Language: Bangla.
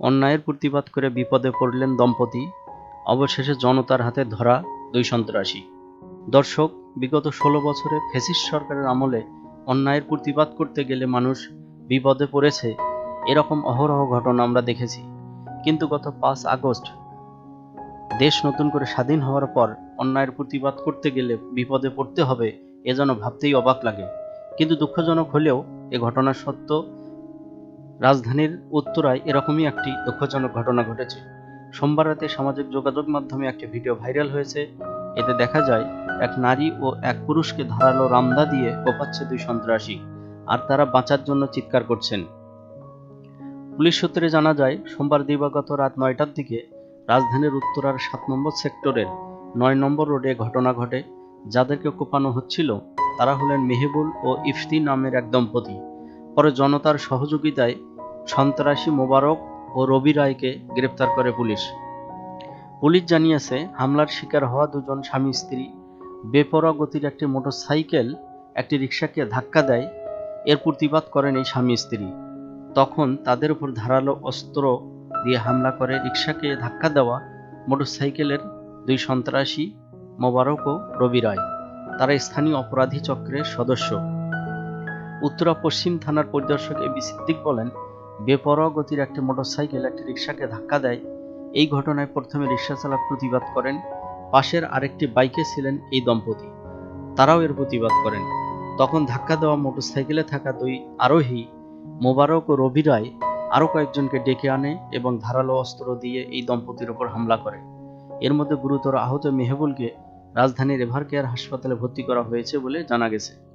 অন্যায়ের প্রতিবাদ করে বিপদে পড়লেন দম্পতি। অবশেষে জনতার হাতে ধরা দুই সন্ত্রাসী। দর্শক, বিগত ষোলো বছরে ফেসিস সরকারের আমলে অন্যায়ের প্রতিবাদ করতে গেলে মানুষ বিপদে পড়েছে, এরকম অহরহ ঘটনা আমরা দেখেছি। কিন্তু গত পাঁচ আগস্ট, দেশ নতুন করে স্বাধীন হওয়ার পর অন্যায়ের প্রতিবাদ করতে গেলে বিপদে পড়তে হবে, এ যেন ভাবতেই অবাক লাগে। কিন্তু দুঃখজনক হলেও এ ঘটনা সত্য রাজধানীর উত্তরায় এরকমই একটি দুঃখজনক ঘটনা ঘটেছে। সোমবার রাতে সামাজিক যোগাযোগ মাধ্যমে একটি ভিডিও ভাইরাল হয়েছে। এতে দেখা যায়, এক নারী ও এক পুরুষকে ধারালো রামদা দিয়ে কোপাচ্ছে দুই সন্ত্রাসী, আর তারা বাঁচার জন্য চিৎকার করছেন। পুলিশ সূত্রে জানা যায়, সোমবার দিবাগত রাত নয়টার দিকে রাজধানীর উত্তরার সাত নম্বর সেক্টরের নয় নম্বর রোডে ঘটনা ঘটে। যাদেরকে কোপানো হচ্ছিল, তারা হলেন মেহেবুল ও ইফতি নামের এক দম্পতি। পরে জনতার সহযোগিতায় সন্ত্রাসী মোবারক ও রবি রায়কে গ্রেপ্তার করে পুলিশ। পুলিশ জানিয়েছে, হামলার শিকার হওয়া দুজন স্বামী স্ত্রী বেপরোয়া গতির একটি মোটরসাইকেল একটি রিক্সাকে ধাক্কা দেয়, এর প্রতিবাদ করেন এই স্বামী স্ত্রী। তখন তাদের উপর ধারালো অস্ত্র দিয়ে হামলা করে রিক্সাকে ধাক্কা দেওয়া মোটরসাইকেলের দুই সন্ত্রাসী মোবারক ও রবি রায়। তারা স্থানীয় অপরাধী চক্রের সদস্য। উত্তরা পশ্চিম থানার পরিদর্শক এবি সিদ্দিক বলেন বেপরোয়া গতির একটি মোটরসাইকেল একটি রিক্সাকে ধাক্কা দেয়। এই ঘটনায় প্রথমে রিক্সা চালক প্রতিবাদ করেন, পাশের আরেকটি বাইকে ছিলেন এই দম্পতি। তারাও এর প্রতিবাদ করেন। তখন ধাক্কা দেওয়া মোটরসাইকেলে থাকা দুই আরোহী মোবারক ও রবি রায় আরও কয়েকজনকে ডেকে আনে এবং ধারালো অস্ত্র দিয়ে এই দম্পতির ওপর হামলা করে। এর মধ্যে গুরুতর আহত মেহবুলকে রাজধানীর এভার কেয়ার হাসপাতালে ভর্তি করা হয়েছে বলে জানা গেছে।